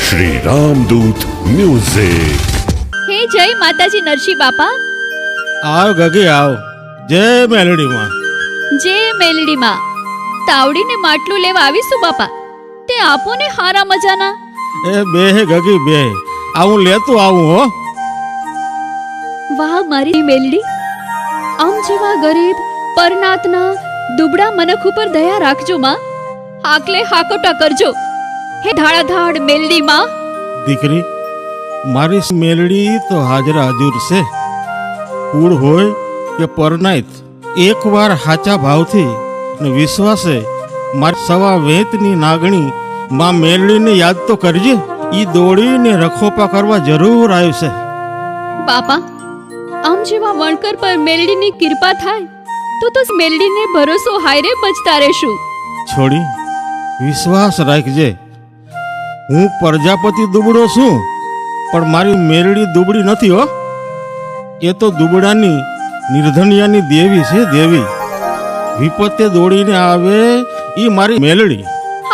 Shri Ramdoot music. હે જય માતાજી નરસિંહ બાપા. આવ ગગી આવ. જય મેલડીમાં. જે મેલડીમાં. તાવડીને માટલું લેવા આવીશું બાપા. તે આપો ને હારા મજાના. એ બે હે ગગી બે. આ હું લેતું આવું હો. વાહ મારી મેલડી. આમ જેવા ગરીબ પરનાતના દુબળા મનખ ઉપર દયા રાખજો માં. હાકલે હાકોટા કરજો. હે ધાડાધાડ મેલડી માં દીકરી મારી મેલડી તો હાજરા હાજર છે. કુળ હોય કે પરનાઈત એકવાર હાચા ભાવથી ને વિશ્વાસે મારી સવા વેતની નાગણી માં મેલડીને યાદ તો કરજે. ઈ દોડીને રખોપા કરવા જરૂર આવશે બાપા આમ જેવા વણકર પર મેલડીની કૃપા થાય તો તો મેલડીને ભરોસો હાયરે બચતા રહેશું. છોડી વિશ્વાસ રાખજે. હું પ્રજાપતિ દુબળો છું પણ મારી મેરડી દુબળી નથી હો. એ તો દુબળાની નિર્ધનિયાની દેવી છે દેવી. વિપત્તે દોડીને આવે એ મારી મેલડી.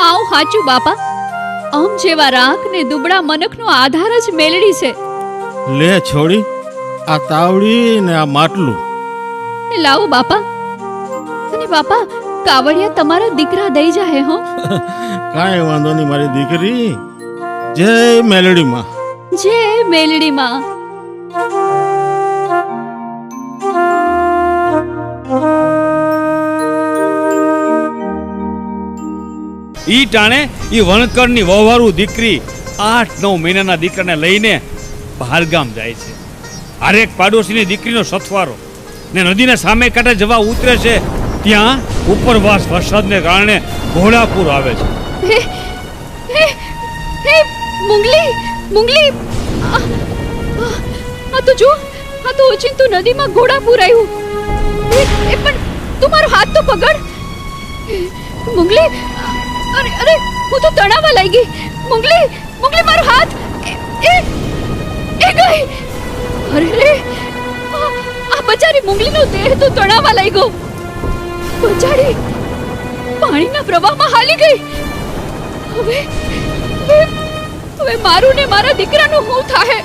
હાઉ હાચું બાપા. આમ જેવા રાખ ને દુબળા મનકનો આધાર જ મેલડી છે. લે છોડી આ તાવડી ને આ માટલું. લાવો બાપા. અને બાપા કાવડિયા તમારા દીકરા દઈ જાય હો. કાંઈ વાંધો નહીં મારી દીકરી. જય મેલડી માં જય મેલડી માં ઈ ટાણે ઈ વણકરની વહવારું દીકરી આઠ નવ મહિનાના દીકરાને લઈને બહારગામ જાય છે. હરેક પાડોશીની દીકરીનો સથવારો ને નદીના સામે કાંઠે જવા ઉતરે છે ત્યાં ઉપરવાસ વરસાદને કારણે ઘોડાપૂર આવે છે. હે મુંગલી મુંગલી! આ તો જો, આ તો ઓચિંતું નદીમાં ઘોડાપુર આવ્યું. એ પણ તું મારો હાથ તો પકડ. મુંગલી, અરે અરે, હું તો તણાવા લઈ ગઈ. મુંગલી મુંગલી, મારો હાથ! એ એ ગઈ! અરે રે આ બચારી મુંગલીનો દેહ તો તણાવા લઈ ગયો. બચારી પાણીના પ્રવાહમાં હાલી ગઈ. હવે હવે મારું ને મારા દીકરાનું શું થાય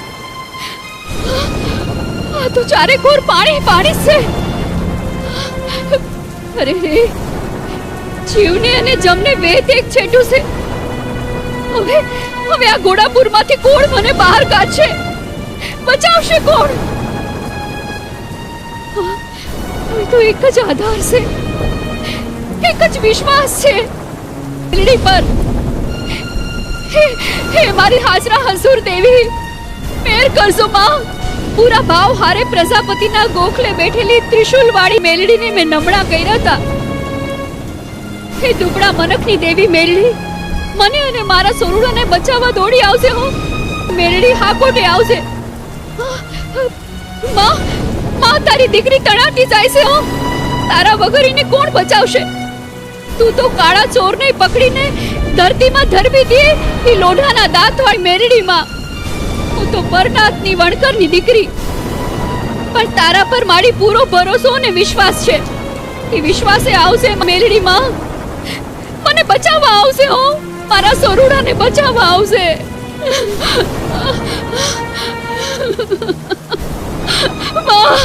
આ તો ચારે કોર પાણી પાણી છે. અરે રે જીવને અને જમને વેત એક છેટું છે. હવે હવે આ ઘોડાપુરમાંથી કોણ મને બહાર કાઢશે? બચાવશે કોણ? તો એક જ આધાર છે. એક જ વિશ્વાસ છે. મેલડી પર. હે હે મારી હાજરા હસુર દેવી મેર કરજો માં. પૂરા ભાવ હારે પ્રજાપતિના ગોખલે બેઠેલી ત્રિશુલ વાળી મેલડીને મેં નમણા કર્યા હતા. હે દુબળા મનકની દેવી મેલડી, મને અને મારા સોરુડાને બચાવવા દોડી આવશે હો. મેલડી હાકોટે આવશે માં માં તારી દીકરી તણાટી જાય છે હો. તારા વગર એને કોણ બચાવશે? તું તો કાળા ચોરને પકડીને ધરતીમાં ધરવી દે એ લોઢાના દાંતવાળી મેરડીમાં. હું તો પરનાથની વણકરની દીકરી. પણ તારા પર મારી પૂરો ભરોસો અને વિશ્વાસ છે. એ વિશ્વાસે આવશે મેરડીમાં. મને બચાવવા આવશે હો. મારા સોરુડાને બચાવવા આવશે. માં.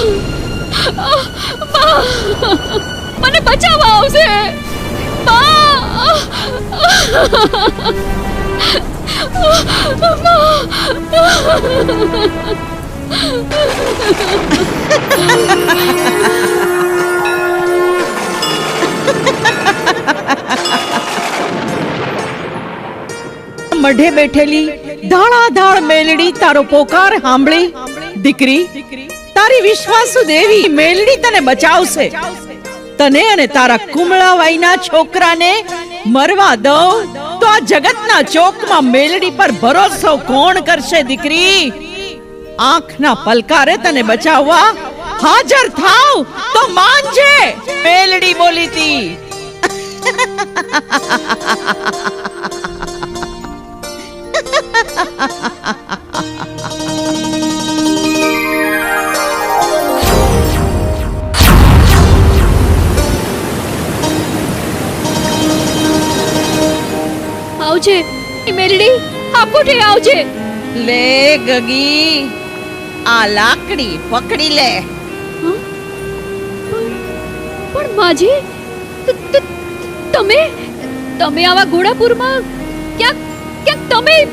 મને બચાવવા આવશે. મઢે બેઠેલી ધાળાધાળ મેલડી તારો પોકાર સાંભળી. દીકરી તારી વિશ્વાસુ દેવી મેલડી તને બચાવશે. તને અને તારા કુમળા વાઈના છોકરાને મરવા દઉં તો આ જગતના ચોકમાં મેલડી પર ભરોસો કોણ કરશે, દીકરી? આંખના પલકારે તને બચાવવા હાજર થાવ તો માનજે મેલડી બોલી ha ha ha ha ha કોઠે આવજે. લે ગગી આ લાકડી પકડી લે. પણ માજી તમે તમે આવા ઘોડાપુરમાં ક્યાં ક્યાં તમે?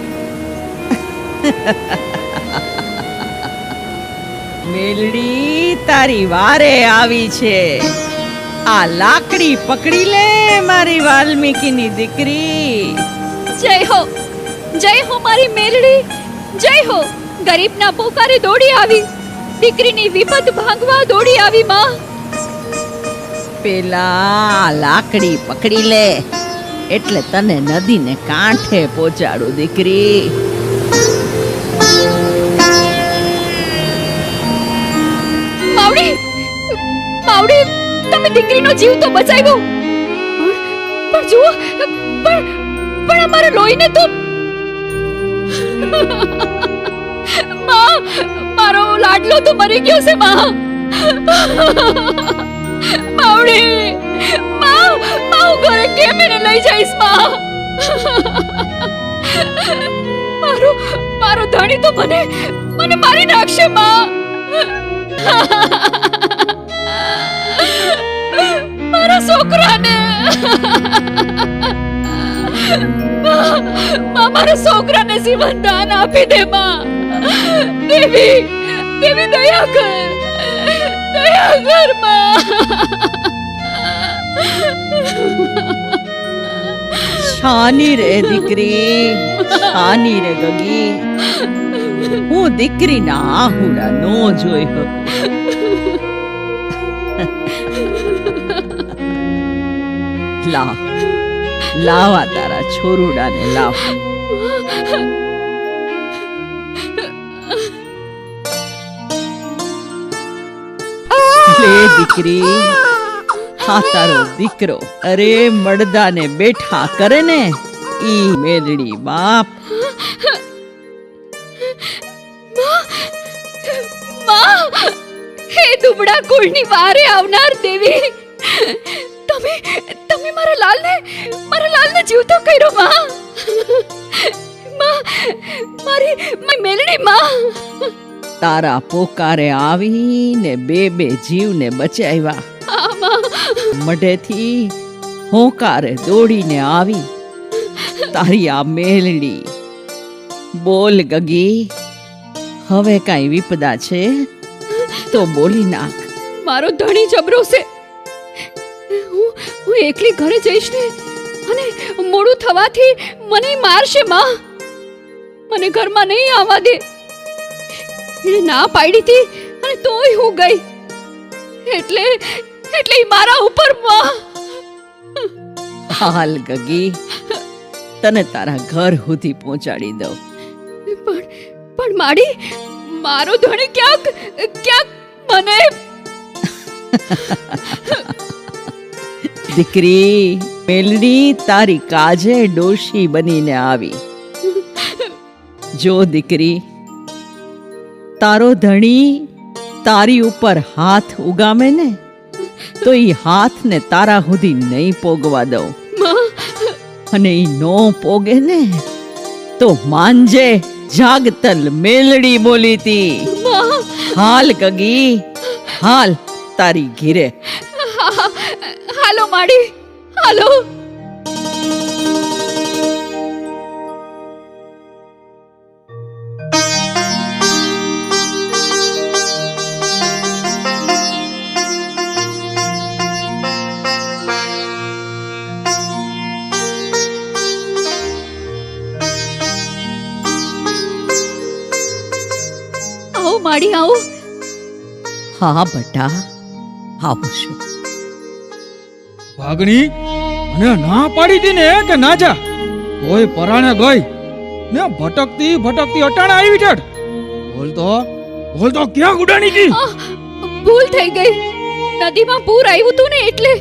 મેલડી તારી વારે આવી છે. આ લાકડી પકડી લે મારી વાલ્મીકીની દીકરી. જય હો. જય હો મારી મેલડી. જય હો. ગરીબના પોકારે દોડી આવી. દીકરીની વિપત ભાંગવા દોડી આવી માં. પેલા લાકડી પકડી લે. એટલે તને નદીને કાંઠે પહોંચાડું દીકરી. માવડી માવડી તમે દીકરીનો જીવ તો બચાવ્યો. પણ પણ જુઓ પણ પણ અમારા લોહીને તો માં, મારો લાડલો તો મરી ગયો છે, માં. બાવડી માં માં ઘરે કેમ એને લઈ જઈશ, માં? મારો મારો ધણી તો મને મને મારી નાખશે, માં. મારા છોકરાને મારા છોકરાને જીવન દાન આપી દે, માં. દેવી દેવી, દયા કર. દયા કર, માં. શાની રે દીકરી, શાની રે ગગી. હું દીકરીના આહુડા નો જોઈ શકું લાવ લાવા તારા છોરુડાને લાવ. દીકરી, હા તારો દીકરો, અરે મડદાને બેઠા કરે ને, ઈ મેલડી બાપ. હે દુબળા કુળની વારે આવનાર દેવી. તમે તમે મારા લાલને જીવતો કર્યો માં. માં મારી મારી મેલડી માં. તારા પોકારે આવીને બે બે જીવને બચાવ્યા. મઢેથી હોંકારે દોડીને આવી. તારી આ મેલડી. બોલ ગગી. હવે કાંઈ વિપદા છે? તો બોલી નાખ. મારો ધણી જબરો છે. હું હું એકલી ઘરે જઈશ ને? અને મોડું થવાથી મને મારશે માં. મને ઘરમાં નહીં આવવા દે. એણે ના પાડી હતી અને તોય હું ગઈ. એટલે એટલે મારા ઉપરમાં. હાલ ગગી. તને તારા ઘર સુધી પહોંચાડી દઉં. પણ પણ માડી મારો ધણી ક્યાંક ક્યાંક મને? દીકરી મેલડી તારી કાજે ડોશી બનીને આવી. જો દીકરી, તારો ધણી તારી ઉપર હાથ ઉગામે ને, તો એ હાથને તારા સુધી નહીં પોગવા દઉં. અને એ નો પોગે ને, તો માંજે જાગતલ મેલડી બોલીતી હાલ કગી હાલ તારી ઘીરે. હાલો માડી. હાલો આવો માડી આવો. હા બટા. આવું છું. ભાગણી અને ના પાડી હતી ને કે ના જા. કોઈ પરાણે ગઈ. ને ભટકતી ભટકતી અટાણે આવી ચડ બોલ તો બોલ તો ક્યાં ઉડાણી ગઈ? ભૂલ થઈ ગઈ. નદીમાં પૂર આવ્યું તું ને એટલે.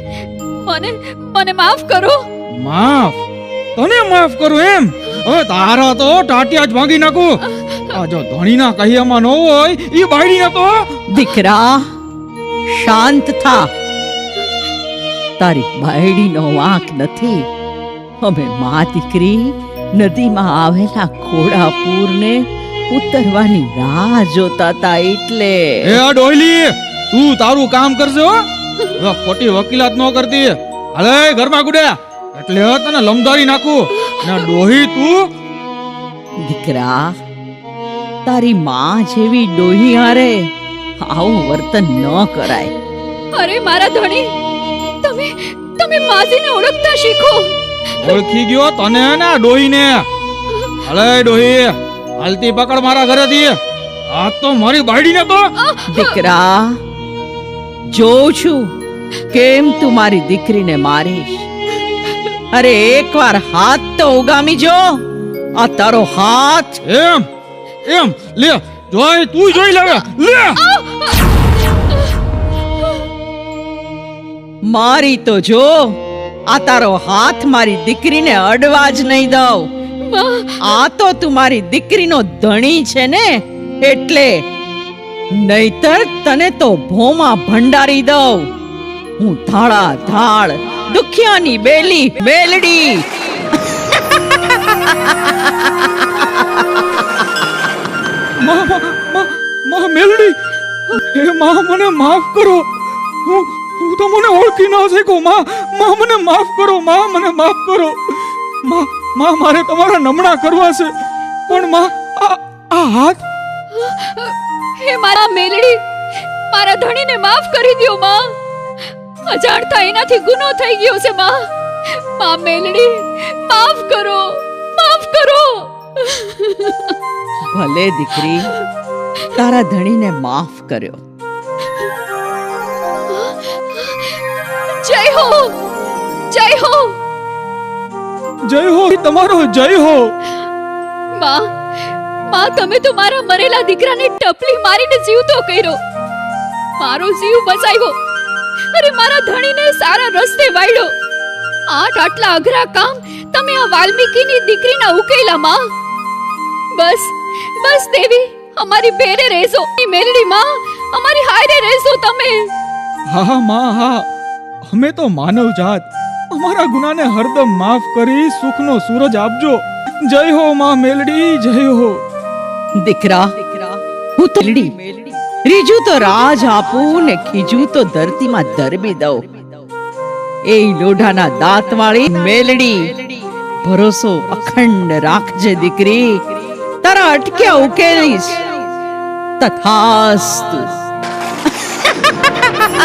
મને મને માફ કરો. માફ? તને માફ કરું એમ? હવે તારા તો ટાટિયા જ ભાંગી નાખું. આ જો ધણીના કહીએમાં ન હોય ઈ બાયડીને તો દીકરા શાંત થા. તારી બાયડીનો વાંક નથી. અમે મા દીકરી નદીમાં આવેલા ઘોડાપૂરને ઉતરવાની રાહ જોતા હતા એટલે. એ ડોયલી તું તારું કામ કરજે હો. ખોટી વકીલાત ન કરતી. હાલે ઘરમાં ગુડ્યા એટલે તને લમધારી નાખું. ને ડોહી તું? દીકરા તારી માં જેવી ડોહી હારે આવું વર્તન ન કરાય. અરે મારા ધણી તમે? તમે માસીને ઓળખતા શીખો. ઓળખી ગયો તને ને ડોહીને. અલે ડોહી હાલતી પકડ મારા ઘરેથી. આ તો મારી બાયડીને તો દીકરા જોઉં છું કેમ તું મારી દીકરીને મારીશ. અરે એકવાર હાથ તો ઉગામી જો. આ તારો હાથ. એમ એમ લે જોઈ તું જોઈ લેવે લે. મારી તો જો આ તારો હાથ મારી દીકરીને અડવા જ નહીં દઉં. આ તો તું મારી દીકરીનો ધણી છે ને એટલે નહીતર તને તો ભોમાં ભંડારી દઉં. હું ધાળા ધાળ દુખિયાની બેલી બેલડી માં માં મેલડી. હે માં મને માફ કરો. હું તો મને ઓળખી ન શકો માં માં મને માફ કરો માં મને માફ કરો. માં માં મારે તમારા નમણા કરવા છે. પણ માં આ આ હાથ હે મારા મેલડી મારા ધણીને માફ કરી દ્યો માં. અજાણતા એનાથી ગુનો થઈ ગયો છે માં. માં મેલડી માફ કરો માફ કરો. ભલે દીકરી તારા ધણીને માફ કર્યો. જય હો! જય હો! જય હો તમારો જય હો. માં માં તમે તો મારા મરેલા દીકરાને ટપલી મારીને જીવતો કર્યો. મારો જીવ બચાવ્યો. અરે મારા ધણીને સારા રસ્તે વાળ્યો. આઠ આટલા અઘરા કામ તમે આ વાલ્મીકીની દીકરીના ઉકેલા માં. બસ બસ દેવી અમારી બેરે રહેજો મેલડી માં અમારી હારે રહેજો તમે. હા હા માં હા. અમે તો માનવ જાત. અમારા ગુનાને હરદમ માફ કરી સુખનો સૂરજ આપજો. જય હો માં મેલડી, જય હો. દીકરા, હું તો લીડી તો રાજ આપું ને ખીજું તો ધરતીમાં ધરબી દઉં. એ લોઢાના દાંત વાળી મેલડી, ભરોસો અખંડ રાખજે દીકરી. તારા અટક્યા ઉકેલીશ. તથાસ્તુ.